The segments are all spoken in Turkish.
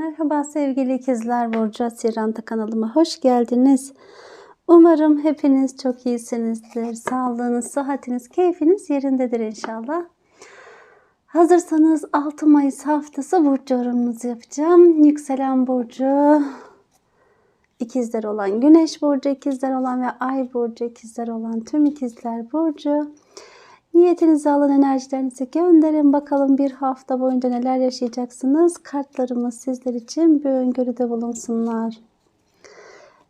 Merhaba sevgili ikizler Burcu Asiranta kanalıma hoş geldiniz. Umarım hepiniz çok iyisinizdir. Sağlığınız, sıhhatiniz, keyfiniz yerindedir inşallah. Hazırsanız 6 Mayıs haftası burcu yorumunuzu yapacağım. Yükselen burcu ikizler olan, güneş burcu ikizler olan ve ay burcu ikizler olan tüm ikizler burcu Niyetinizi alın, enerjilerinizi gönderin. Bakalım bir hafta boyunca neler yaşayacaksınız. Kartlarımız sizler için bir öngörüde bulunsunlar.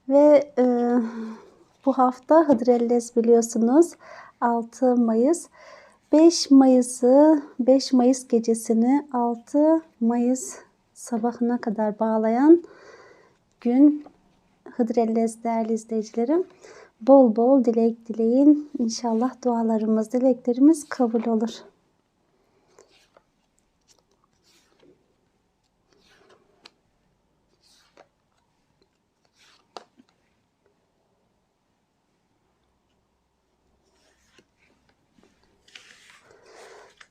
Ve e, bu hafta Hıdrellez biliyorsunuz 6 Mayıs. 5 Mayıs'ı 5 Mayıs gecesini 6 Mayıs sabahına kadar bağlayan gün Hıdrellez değerli izleyicilerim. Bol bol dilek dileyin. İnşallah dualarımız, dileklerimiz kabul olur.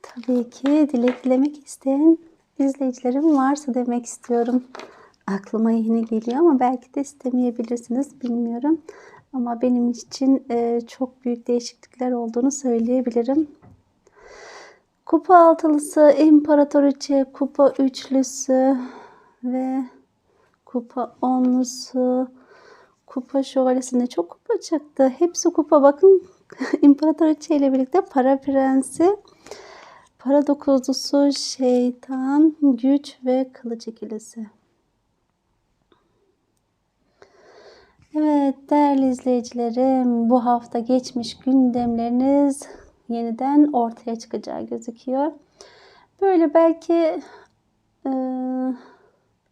Tabii ki dilek dilemek isteyen izleyicilerim varsa demek istiyorum. Aklıma yine geliyor ama belki de istemeyebilirsiniz bilmiyorum. Ama benim için e, çok büyük değişiklikler olduğunu söyleyebilirim. Kupa altılısı, imparatoriçe, kupa üçlüsü ve kupa onlusu, kupa şövalyesinde çok kupa çıktı. Hepsi kupa. Bakın imparatoriçe ile birlikte para prensi, para dokuzlusu, şeytan, güç ve kılıç ikilisi. Evet değerli izleyicilerim bu hafta geçmiş gündemleriniz yeniden ortaya çıkacağı gözüküyor. Böyle belki e,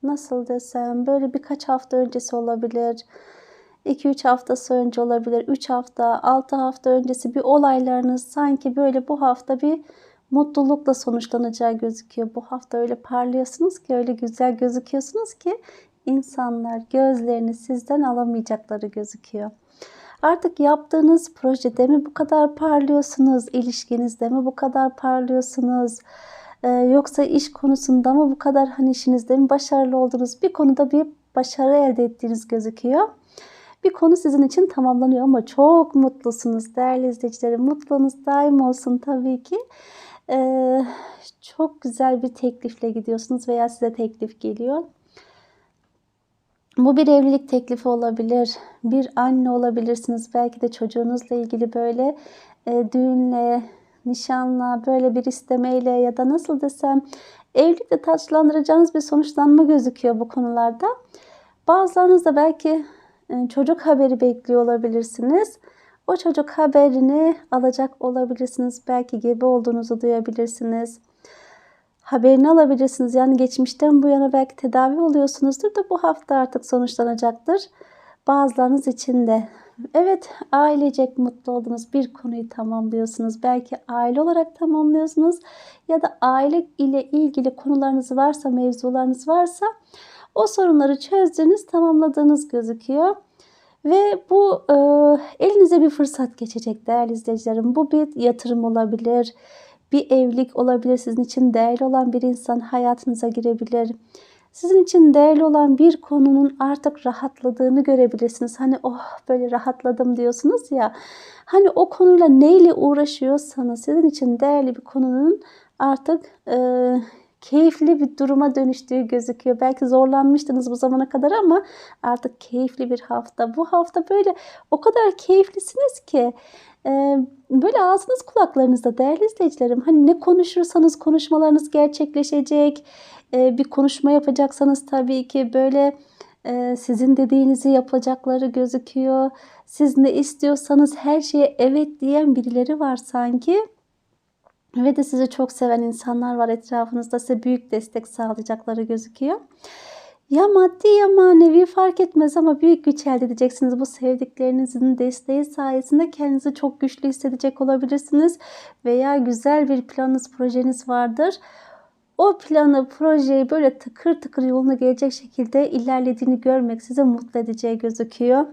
nasıl desem böyle birkaç hafta öncesi olabilir. 2-3 haftası önce olabilir. 3 hafta, 6 hafta öncesi bir olaylarınız sanki böyle bu hafta bir mutlulukla sonuçlanacağı gözüküyor. Bu hafta öyle parlıyorsunuz ki, öyle güzel gözüküyorsunuz ki insanlar gözlerini sizden alamayacakları gözüküyor. Artık yaptığınız projede mi bu kadar parlıyorsunuz? İlişkinizde mi bu kadar parlıyorsunuz? Ee, yoksa iş konusunda mı bu kadar hani işinizde mi başarılı oldunuz? Bir konuda bir başarı elde ettiğiniz gözüküyor. Bir konu sizin için tamamlanıyor ama çok mutlusunuz değerli izleyicilerim. Mutluluğunuz daim olsun tabii ki. Ee, çok güzel bir teklifle gidiyorsunuz veya size teklif geliyor. Bu bir evlilik teklifi olabilir. Bir anne olabilirsiniz. Belki de çocuğunuzla ilgili böyle e, düğünle, nişanla, böyle bir istemeyle ya da nasıl desem evlilikle taçlandıracağınız bir sonuçlanma gözüküyor bu konularda. Bazılarınız da belki e, çocuk haberi bekliyor olabilirsiniz. O çocuk haberini alacak olabilirsiniz. Belki gebe olduğunuzu duyabilirsiniz haberini alabilirsiniz. Yani geçmişten bu yana belki tedavi oluyorsunuzdur da bu hafta artık sonuçlanacaktır. Bazılarınız için de. Evet ailecek mutlu oldunuz. Bir konuyu tamamlıyorsunuz. Belki aile olarak tamamlıyorsunuz. Ya da aile ile ilgili konularınız varsa, mevzularınız varsa o sorunları çözdüğünüz, tamamladığınız gözüküyor. Ve bu e, elinize bir fırsat geçecek değerli izleyicilerim. Bu bir yatırım olabilir bir evlilik olabilir. Sizin için değerli olan bir insan hayatınıza girebilir. Sizin için değerli olan bir konunun artık rahatladığını görebilirsiniz. Hani oh böyle rahatladım diyorsunuz ya. Hani o konuyla neyle uğraşıyorsanız sizin için değerli bir konunun artık e, keyifli bir duruma dönüştüğü gözüküyor. Belki zorlanmıştınız bu zamana kadar ama artık keyifli bir hafta. Bu hafta böyle o kadar keyiflisiniz ki ee, böyle ağzınız kulaklarınızda değerli izleyicilerim. Hani ne konuşursanız konuşmalarınız gerçekleşecek. Ee, bir konuşma yapacaksanız tabii ki böyle e, sizin dediğinizi yapacakları gözüküyor. Siz ne istiyorsanız her şeye evet diyen birileri var sanki. Ve de sizi çok seven insanlar var etrafınızda size büyük destek sağlayacakları gözüküyor. Ya maddi ya manevi fark etmez ama büyük güç elde edeceksiniz. Bu sevdiklerinizin desteği sayesinde kendinizi çok güçlü hissedecek olabilirsiniz. Veya güzel bir planınız, projeniz vardır. O planı, projeyi böyle tıkır tıkır yoluna gelecek şekilde ilerlediğini görmek size mutlu edeceği gözüküyor.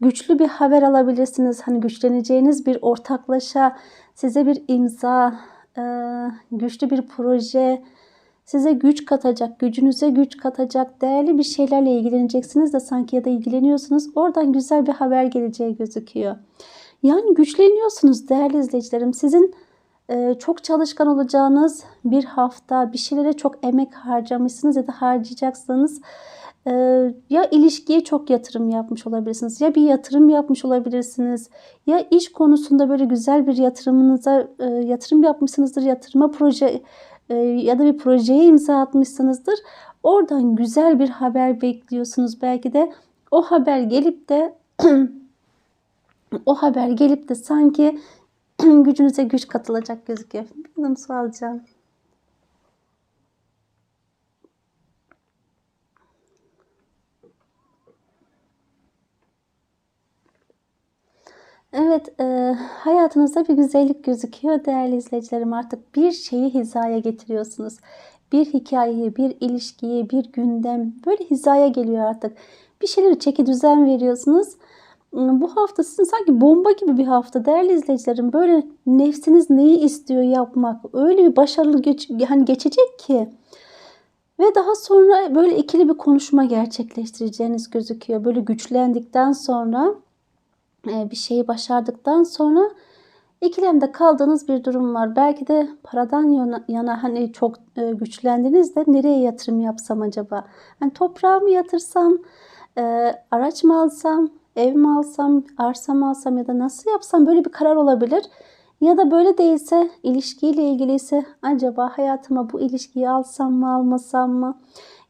Güçlü bir haber alabilirsiniz. Hani güçleneceğiniz bir ortaklaşa, size bir imza, güçlü bir proje, size güç katacak, gücünüze güç katacak değerli bir şeylerle ilgileneceksiniz de sanki ya da ilgileniyorsunuz. Oradan güzel bir haber geleceği gözüküyor. Yani güçleniyorsunuz değerli izleyicilerim. Sizin çok çalışkan olacağınız bir hafta bir şeylere çok emek harcamışsınız ya da harcayacaksınız. E, ya ilişkiye çok yatırım yapmış olabilirsiniz ya bir yatırım yapmış olabilirsiniz ya iş konusunda böyle güzel bir yatırımınıza e, yatırım yapmışsınızdır yatırıma proje e, ya da bir projeye imza atmışsınızdır. Oradan güzel bir haber bekliyorsunuz belki de o haber gelip de o haber gelip de sanki gücünüze güç katılacak gözüküyor. Adım su alacağım. Evet, e, hayatınızda bir güzellik gözüküyor değerli izleyicilerim. Artık bir şeyi hizaya getiriyorsunuz. Bir hikayeyi, bir ilişkiyi, bir gündem böyle hizaya geliyor artık. Bir şeyleri çeki düzen veriyorsunuz. Bu hafta sizin sanki bomba gibi bir hafta değerli izleyicilerim. Böyle nefsiniz neyi istiyor yapmak öyle bir başarılı geç, yani geçecek ki. Ve daha sonra böyle ikili bir konuşma gerçekleştireceğiniz gözüküyor. Böyle güçlendikten sonra e, bir şeyi başardıktan sonra ikilemde kaldığınız bir durum var. Belki de paradan yana, yana hani çok e, güçlendiniz de nereye yatırım yapsam acaba? Hani toprağa mı yatırsam, e, araç mı alsam, ev mi alsam, arsa mı alsam ya da nasıl yapsam böyle bir karar olabilir. Ya da böyle değilse ilişkiyle ilgili ise acaba hayatıma bu ilişkiyi alsam mı almasam mı?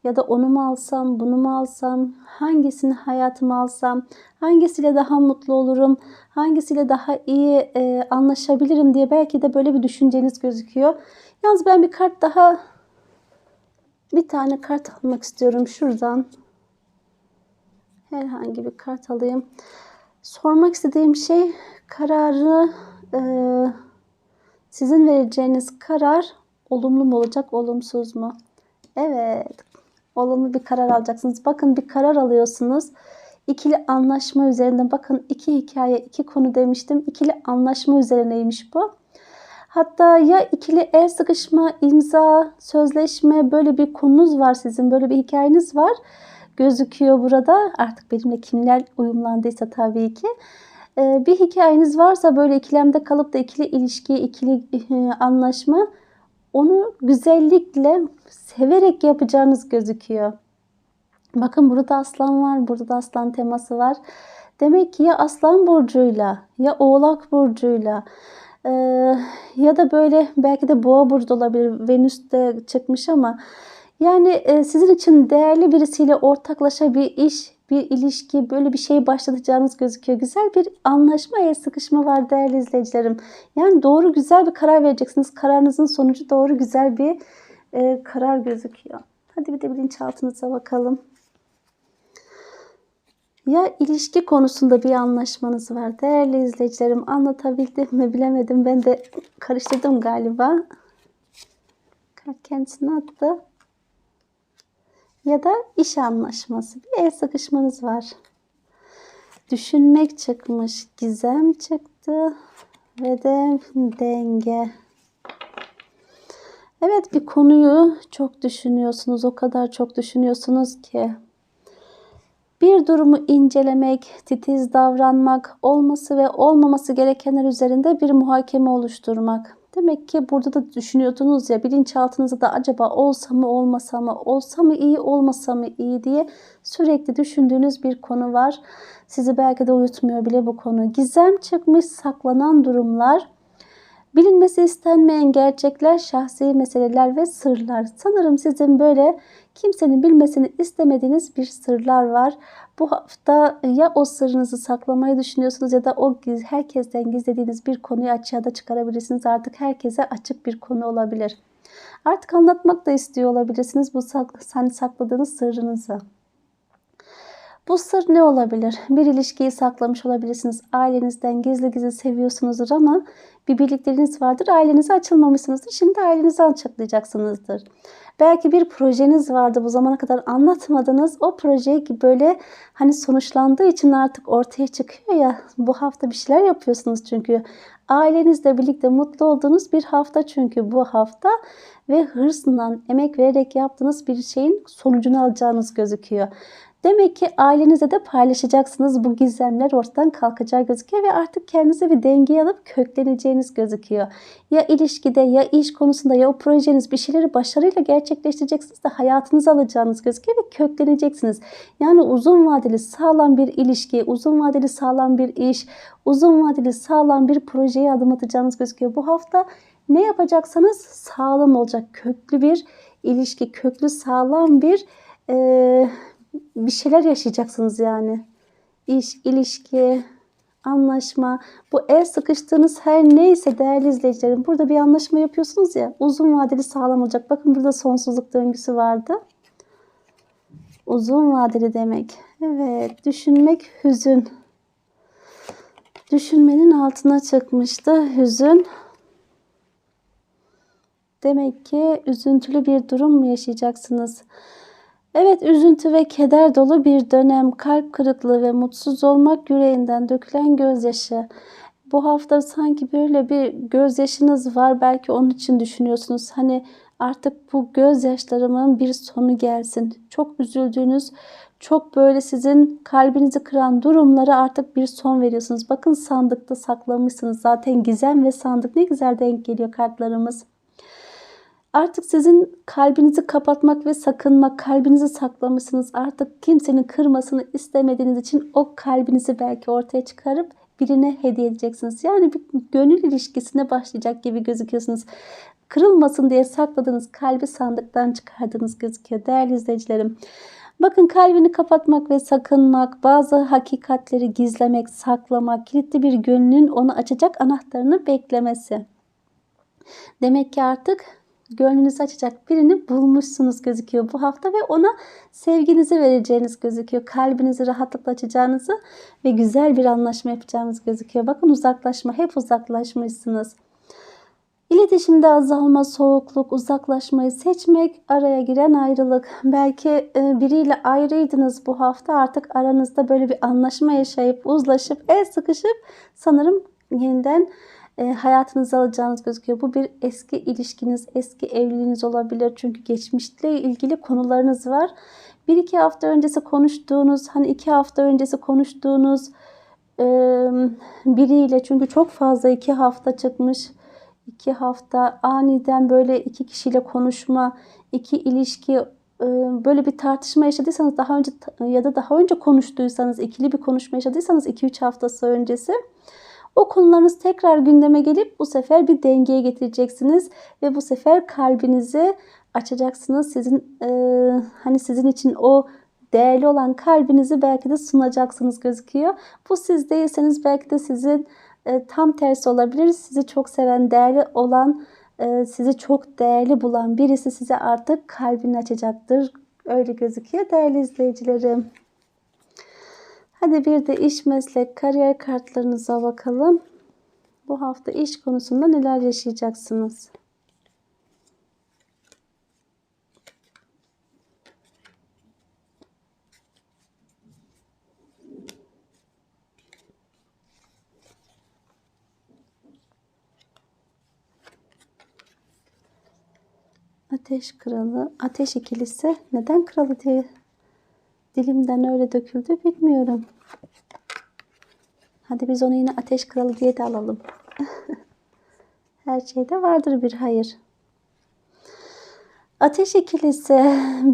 Ya da onu mu alsam, bunu mu alsam, hangisini hayatıma alsam, hangisiyle daha mutlu olurum, hangisiyle daha iyi e, anlaşabilirim diye belki de böyle bir düşünceniz gözüküyor. Yalnız ben bir kart daha, bir tane kart almak istiyorum şuradan. Herhangi bir kart alayım. Sormak istediğim şey kararı e, sizin vereceğiniz karar olumlu mu olacak, olumsuz mu? Evet, olumlu bir karar alacaksınız. Bakın bir karar alıyorsunuz. İkili anlaşma üzerinde bakın iki hikaye, iki konu demiştim. İkili anlaşma üzerineymiş bu. Hatta ya ikili el sıkışma, imza, sözleşme böyle bir konunuz var sizin. Böyle bir hikayeniz var. Gözüküyor burada. Artık benimle kimler uyumlandıysa tabii ki. Ee, bir hikayeniz varsa böyle ikilemde kalıp da ikili ilişki, ikili e, anlaşma onu güzellikle severek yapacağınız gözüküyor. Bakın burada aslan var, burada da aslan teması var. Demek ki ya aslan burcuyla ya oğlak burcuyla e, ya da böyle belki de boğa burcu olabilir. Venüs de çıkmış ama yani e, sizin için değerli birisiyle ortaklaşa bir iş, bir ilişki, böyle bir şey başlatacağınız gözüküyor. Güzel bir anlaşma, el sıkışma var değerli izleyicilerim. Yani doğru güzel bir karar vereceksiniz. Kararınızın sonucu doğru güzel bir e, karar gözüküyor. Hadi bir de bilinçaltınıza bakalım. Ya ilişki konusunda bir anlaşmanız var. Değerli izleyicilerim anlatabildim mi bilemedim. Ben de karıştırdım galiba. Kart kendisini attı. Ya da iş anlaşması. Bir el sıkışmanız var. Düşünmek çıkmış. Gizem çıktı. Ve de denge. Evet bir konuyu çok düşünüyorsunuz. O kadar çok düşünüyorsunuz ki bir durumu incelemek, titiz davranmak, olması ve olmaması gerekenler üzerinde bir muhakeme oluşturmak. Demek ki burada da düşünüyordunuz ya bilinçaltınızda da acaba olsa mı olmasa mı, olsa mı iyi olmasa mı iyi diye sürekli düşündüğünüz bir konu var. Sizi belki de uyutmuyor bile bu konu. Gizem çıkmış saklanan durumlar, bilinmesi istenmeyen gerçekler, şahsi meseleler ve sırlar. Sanırım sizin böyle kimsenin bilmesini istemediğiniz bir sırlar var. Bu hafta ya o sırrınızı saklamayı düşünüyorsunuz ya da o herkesten gizlediğiniz bir konuyu açığa da çıkarabilirsiniz. Artık herkese açık bir konu olabilir. Artık anlatmak da istiyor olabilirsiniz bu hani sakladığınız sırrınızı. Bu sır ne olabilir? Bir ilişkiyi saklamış olabilirsiniz. Ailenizden gizli gizli seviyorsunuzdur ama bir birlikteliğiniz vardır. Ailenize açılmamışsınızdır. Şimdi ailenize açıklayacaksınızdır. Belki bir projeniz vardı bu zamana kadar anlatmadınız. O projeyi böyle hani sonuçlandığı için artık ortaya çıkıyor ya. Bu hafta bir şeyler yapıyorsunuz çünkü. Ailenizle birlikte mutlu olduğunuz bir hafta çünkü bu hafta ve hırsından emek vererek yaptığınız bir şeyin sonucunu alacağınız gözüküyor. Demek ki ailenizle de paylaşacaksınız. Bu gizemler ortadan kalkacağı gözüküyor ve artık kendinize bir denge alıp kökleneceğiniz gözüküyor. Ya ilişkide ya iş konusunda ya o projeniz bir şeyleri başarıyla gerçekleştireceksiniz de hayatınızı alacağınız gözüküyor ve kökleneceksiniz. Yani uzun vadeli sağlam bir ilişki, uzun vadeli sağlam bir iş, uzun vadeli sağlam bir projeye adım atacağınız gözüküyor. Bu hafta ne yapacaksanız sağlam olacak. Köklü bir ilişki, köklü sağlam bir e, bir şeyler yaşayacaksınız yani. İş, ilişki, anlaşma. Bu el sıkıştığınız her neyse değerli izleyicilerim. Burada bir anlaşma yapıyorsunuz ya. Uzun vadeli sağlam olacak. Bakın burada sonsuzluk döngüsü vardı. Uzun vadeli demek. Evet. Düşünmek hüzün. Düşünmenin altına çıkmıştı. Hüzün. Demek ki üzüntülü bir durum mu yaşayacaksınız? Evet, üzüntü ve keder dolu bir dönem, kalp kırıklığı ve mutsuz olmak yüreğinden dökülen gözyaşı. Bu hafta sanki böyle bir gözyaşınız var. Belki onun için düşünüyorsunuz. Hani artık bu gözyaşlarımın bir sonu gelsin. Çok üzüldüğünüz, çok böyle sizin kalbinizi kıran durumlara artık bir son veriyorsunuz. Bakın sandıkta saklamışsınız. Zaten gizem ve sandık ne güzel denk geliyor kartlarımız. Artık sizin kalbinizi kapatmak ve sakınmak, kalbinizi saklamışsınız. Artık kimsenin kırmasını istemediğiniz için o kalbinizi belki ortaya çıkarıp birine hediye edeceksiniz. Yani bir gönül ilişkisine başlayacak gibi gözüküyorsunuz. Kırılmasın diye sakladığınız kalbi sandıktan çıkardığınız gözüküyor değerli izleyicilerim. Bakın kalbini kapatmak ve sakınmak, bazı hakikatleri gizlemek, saklamak, kilitli bir gönlün onu açacak anahtarını beklemesi. Demek ki artık gönlünüzü açacak birini bulmuşsunuz gözüküyor bu hafta ve ona sevginizi vereceğiniz gözüküyor. Kalbinizi rahatlıkla açacağınızı ve güzel bir anlaşma yapacağınız gözüküyor. Bakın uzaklaşma, hep uzaklaşmışsınız. İletişimde azalma, soğukluk, uzaklaşmayı seçmek, araya giren ayrılık. Belki e, biriyle ayrıydınız bu hafta artık aranızda böyle bir anlaşma yaşayıp, uzlaşıp, el sıkışıp sanırım yeniden e, hayatınıza alacağınız gözüküyor. Bu bir eski ilişkiniz, eski evliliğiniz olabilir. Çünkü geçmişle ilgili konularınız var. Bir iki hafta öncesi konuştuğunuz, hani iki hafta öncesi konuştuğunuz e, biriyle çünkü çok fazla iki hafta çıkmış. iki hafta aniden böyle iki kişiyle konuşma, iki ilişki böyle bir tartışma yaşadıysanız daha önce ya da daha önce konuştuysanız ikili bir konuşma yaşadıysanız 2-3 haftası öncesi o konularınız tekrar gündeme gelip bu sefer bir dengeye getireceksiniz ve bu sefer kalbinizi açacaksınız. Sizin e, hani sizin için o değerli olan kalbinizi belki de sunacaksınız gözüküyor. Bu siz değilseniz belki de sizin e, tam tersi olabilir. Sizi çok seven, değerli olan, e, sizi çok değerli bulan birisi size artık kalbini açacaktır. Öyle gözüküyor değerli izleyicilerim. Hadi bir de iş, meslek, kariyer kartlarınıza bakalım. Bu hafta iş konusunda neler yaşayacaksınız? Ateş kralı, ateş ikilisi neden kralı diye dilimden öyle döküldü bilmiyorum. Hadi biz onu yine ateş kralı diye de alalım. Her şeyde vardır bir hayır. Ateş ikilisi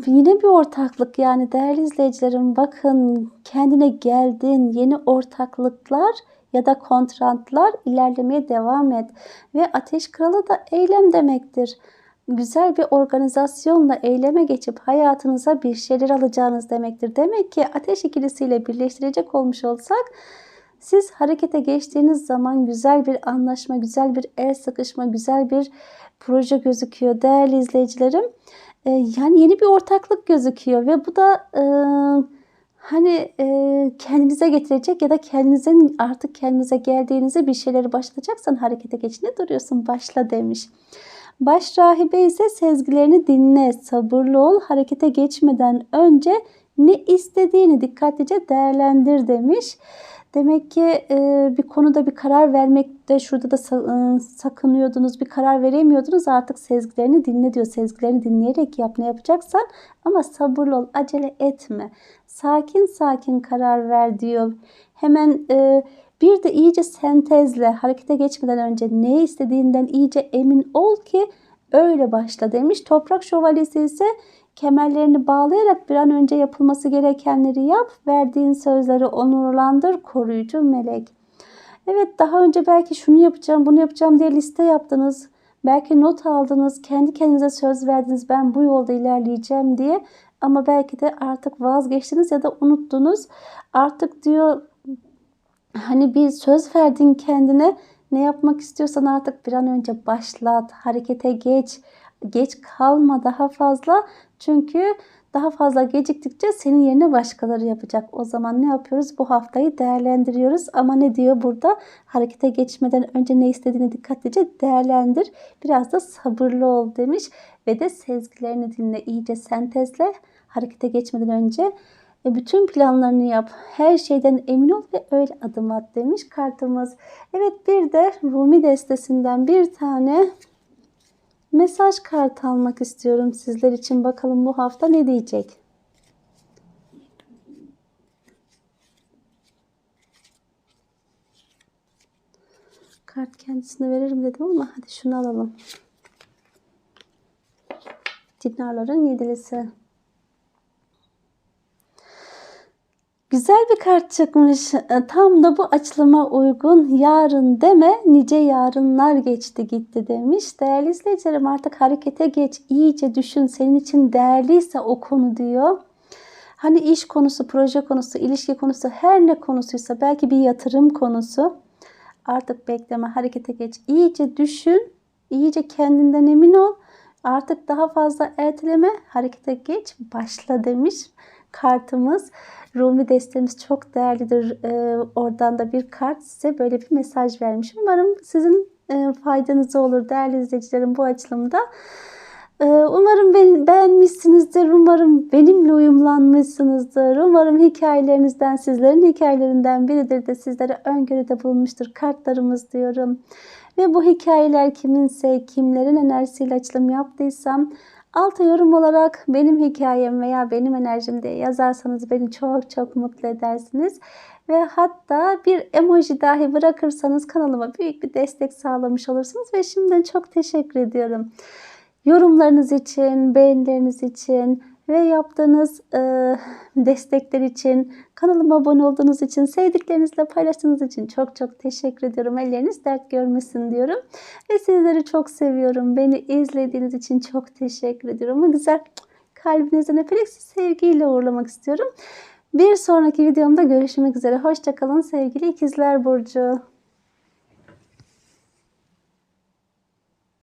yine bir ortaklık yani değerli izleyicilerim bakın kendine geldin yeni ortaklıklar ya da kontratlar ilerlemeye devam et. Ve ateş kralı da eylem demektir güzel bir organizasyonla eyleme geçip hayatınıza bir şeyler alacağınız demektir. Demek ki ateş ikilisiyle birleştirecek olmuş olsak siz harekete geçtiğiniz zaman güzel bir anlaşma, güzel bir el sıkışma, güzel bir proje gözüküyor değerli izleyicilerim. Ee, yani yeni bir ortaklık gözüküyor ve bu da e, hani e, kendinize getirecek ya da kendinizin artık kendinize geldiğinizi bir şeyleri başlatacaksan harekete geç. Ne duruyorsun? Başla demiş. Baş rahibe ise sezgilerini dinle, sabırlı ol, harekete geçmeden önce ne istediğini dikkatlice değerlendir demiş. Demek ki e, bir konuda bir karar vermekte şurada da e, sakınıyordunuz, bir karar veremiyordunuz. Artık sezgilerini dinle diyor. Sezgilerini dinleyerek yap ne yapacaksan ama sabırlı ol, acele etme. Sakin sakin karar ver diyor. Hemen e, bir de iyice sentezle harekete geçmeden önce ne istediğinden iyice emin ol ki öyle başla demiş. Toprak şövalyesi ise kemerlerini bağlayarak bir an önce yapılması gerekenleri yap. Verdiğin sözleri onurlandır koruyucu melek. Evet daha önce belki şunu yapacağım bunu yapacağım diye liste yaptınız. Belki not aldınız, kendi kendinize söz verdiniz ben bu yolda ilerleyeceğim diye. Ama belki de artık vazgeçtiniz ya da unuttunuz. Artık diyor hani bir söz verdin kendine ne yapmak istiyorsan artık bir an önce başlat, harekete geç, geç kalma daha fazla. Çünkü daha fazla geciktikçe senin yerine başkaları yapacak. O zaman ne yapıyoruz? Bu haftayı değerlendiriyoruz. Ama ne diyor burada? Harekete geçmeden önce ne istediğini dikkatlice değerlendir. Biraz da sabırlı ol demiş. Ve de sezgilerini dinle, iyice sentezle. Harekete geçmeden önce e, bütün planlarını yap. Her şeyden emin ol ve öyle adım at demiş kartımız. Evet bir de Rumi destesinden bir tane mesaj kartı almak istiyorum sizler için. Bakalım bu hafta ne diyecek? Kart kendisine veririm dedim ama hadi şunu alalım. Dinarların yedilisi. Güzel bir kart çıkmış. E, Tam da bu açılıma uygun. Yarın deme, nice yarınlar geçti gitti demiş. Değerli izleyicilerim artık harekete geç. iyice düşün. Senin için değerliyse o konu diyor. Hani iş konusu, proje konusu, ilişki konusu, her ne konusuysa belki bir yatırım konusu. Artık bekleme, harekete geç. İyice düşün, iyice kendinden emin ol. Artık daha fazla erteleme, harekete geç, başla demiş kartımız. Rumi destemiz çok değerlidir. Ee, oradan da bir kart size böyle bir mesaj vermiş. Umarım sizin e, faydanıza olur değerli izleyicilerim bu açılımda. Ee, umarım beğenmişsinizdir. Umarım benimle uyumlanmışsınızdır. Umarım hikayelerinizden, sizlerin hikayelerinden biridir de sizlere öngörüde bulunmuştur kartlarımız diyorum. Ve bu hikayeler kiminse, kimlerin enerjisiyle açılım yaptıysam Alta yorum olarak benim hikayem veya benim enerjim diye yazarsanız beni çok çok mutlu edersiniz. Ve hatta bir emoji dahi bırakırsanız kanalıma büyük bir destek sağlamış olursunuz. Ve şimdiden çok teşekkür ediyorum. Yorumlarınız için, beğenileriniz için ve yaptığınız e, destekler için, kanalıma abone olduğunuz için, sevdiklerinizle paylaştığınız için çok çok teşekkür ediyorum. Elleriniz dert görmesin diyorum. Ve sizleri çok seviyorum. Beni izlediğiniz için çok teşekkür ediyorum. Bu güzel kalbinizden öperek sevgiyle uğurlamak istiyorum. Bir sonraki videomda görüşmek üzere. Hoşçakalın sevgili ikizler Burcu.